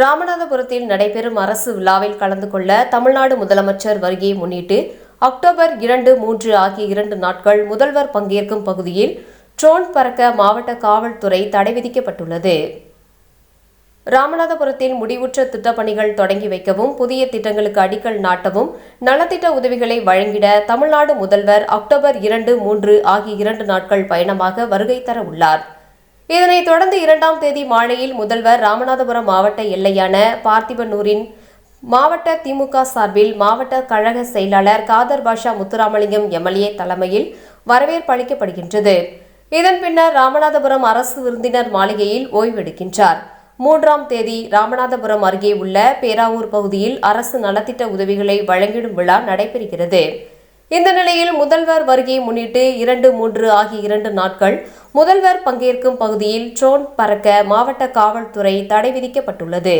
ராமநாதபுரத்தில் நடைபெறும் அரசு விழாவில் கலந்து கொள்ள தமிழ்நாடு முதலமைச்சர் வருகையை முன்னிட்டு அக்டோபர் இரண்டு மூன்று ஆகிய இரண்டு நாட்கள் முதல்வர் பங்கேற்கும் பகுதியில் ட்ரோன் பறக்க மாவட்ட காவல்துறை தடை விதிக்கப்பட்டுள்ளது. ராமநாதபுரத்தில் முடிவுற்ற திட்டப்பணிகள் தொடங்கி வைக்கவும் புதிய திட்டங்களுக்கு அடிக்கல் நாட்டவும் நலத்திட்ட உதவிகளை வழங்கிட தமிழ்நாடு முதல்வர் அக்டோபர் இரண்டு மூன்று ஆகிய இரண்டு நாட்கள் பயணமாக வருகை தர உள்ளார். இதனைத் தொடர்ந்து இரண்டாம் தேதி மாலையில் முதல்வர் ராமநாதபுரம் மாவட்ட எல்லையான பார்த்திபனூரின் மாவட்ட திமுக சார்பில் மாவட்ட கழக செயலாளர் காதர் பாஷா முத்துராமலிங்கம் எம்எல்ஏ தலைமையில் வரவேற்பு அளிக்கப்படுகின்றது. இதன் பின்னர் ராமநாதபுரம் அரசு விருந்தினர் மாளிகையில் ஓய்வெடுக்கின்றார். மூன்றாம் தேதி ராமநாதபுரம் அருகே உள்ள பேராவூர் பகுதியில் அரசு நலத்திட்ட உதவிகளை வழங்கிடும் விழா நடைபெறுகிறது. இந்த நிலையில் முதல்வர் வருகையை முன்னிட்டு இரண்டு மூன்று ஆகிய இரண்டு நாட்கள் முதல்வர் பங்கேற்கும் பகுதியில் ட்ரோன் பறக்க மாவட்ட காவல்துறை தடை விதிக்கப்பட்டுள்ளது.